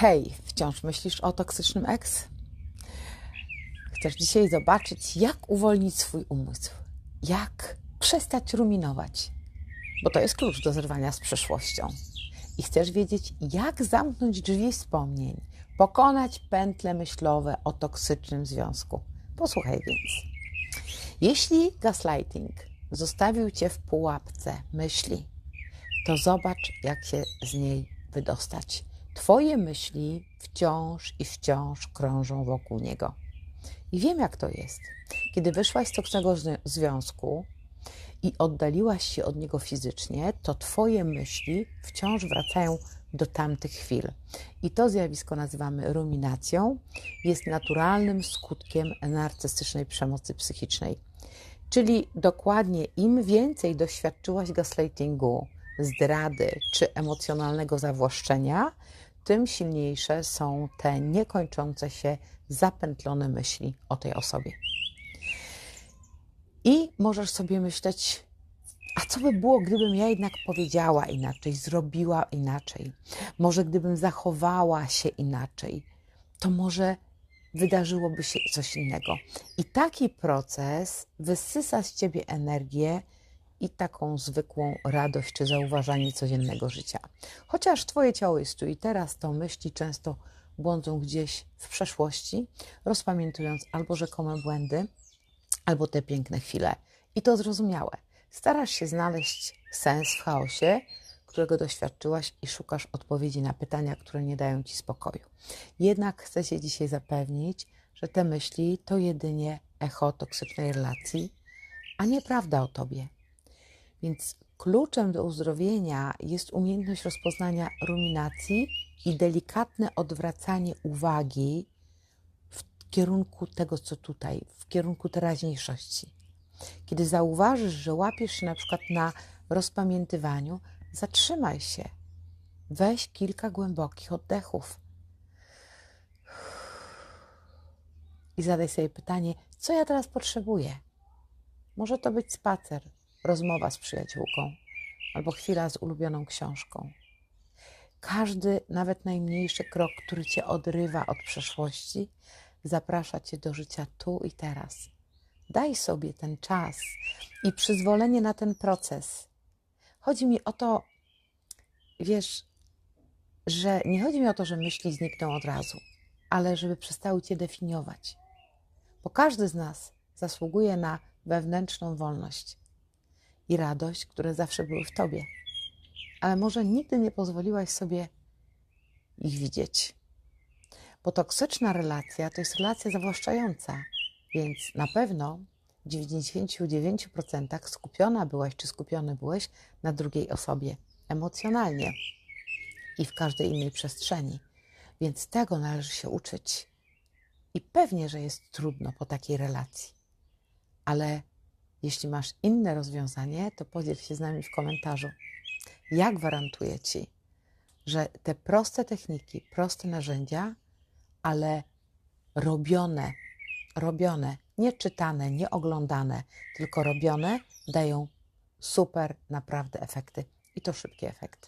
Hej, wciąż myślisz o toksycznym ex? Chcesz dzisiaj zobaczyć, jak uwolnić swój umysł, jak przestać ruminować, bo to jest klucz do zerwania z przeszłością. I chcesz wiedzieć, jak zamknąć drzwi wspomnień, pokonać pętle myślowe o toksycznym związku. Posłuchaj więc. Jeśli gaslighting zostawił cię w pułapce myśli, to zobacz, jak się z niej wydostać. Twoje myśli wciąż i wciąż krążą wokół niego. I wiem, jak to jest. Kiedy wyszłaś z toksycznego związku i oddaliłaś się od niego fizycznie, to Twoje myśli wciąż wracają do tamtych chwil. I to zjawisko nazywamy ruminacją. Jest naturalnym skutkiem narcystycznej przemocy psychicznej. Czyli dokładnie im więcej doświadczyłaś gaslightingu, zdrady czy emocjonalnego zawłaszczenia, tym silniejsze są te niekończące się, zapętlone myśli o tej osobie. I możesz sobie myśleć, a co by było, gdybym ja jednak powiedziała inaczej, zrobiła inaczej? Może gdybym zachowała się inaczej, to może wydarzyłoby się coś innego. I taki proces wysysa z ciebie energię i taką zwykłą radość czy zauważanie codziennego życia. Chociaż Twoje ciało jest tu i teraz, to myśli często błądzą gdzieś w przeszłości, rozpamiętując albo rzekome błędy, albo te piękne chwile. I to zrozumiałe. Starasz się znaleźć sens w chaosie, którego doświadczyłaś i szukasz odpowiedzi na pytania, które nie dają ci spokoju. Jednak chcę się dzisiaj zapewnić, że te myśli to jedynie echo toksycznej relacji, a nie prawda o tobie. Więc kluczem do uzdrowienia jest umiejętność rozpoznania ruminacji i delikatne odwracanie uwagi w kierunku tego, co tutaj, w kierunku teraźniejszości. Kiedy zauważysz, że łapiesz się na przykład na rozpamiętywaniu, zatrzymaj się. Weź kilka głębokich oddechów. I zadaj sobie pytanie, co ja teraz potrzebuję? Może to być spacer, rozmowa z przyjaciółką albo chwila z ulubioną książką. Każdy, nawet najmniejszy krok, który cię odrywa od przeszłości, zaprasza cię do życia tu i teraz. Daj sobie ten czas i przyzwolenie na ten proces. Chodzi mi o to, wiesz, że nie chodzi mi o to, że myśli znikną od razu, ale żeby przestały cię definiować. Bo każdy z nas zasługuje na wewnętrzną wolność i radość, które zawsze były w tobie. Ale może nigdy nie pozwoliłaś sobie ich widzieć. Bo toksyczna relacja to jest relacja zawłaszczająca, więc na pewno w 99% skupiona byłaś czy skupiony byłeś na drugiej osobie emocjonalnie i w każdej innej przestrzeni. Więc tego należy się uczyć. I pewnie, że jest trudno po takiej relacji, ale jeśli masz inne rozwiązanie, to podziel się z nami w komentarzu. Ja gwarantuję Ci, że te proste techniki, proste narzędzia, ale robione, robione, nie czytane, nie oglądane, tylko robione, dają super, naprawdę efekty. I to szybkie efekty.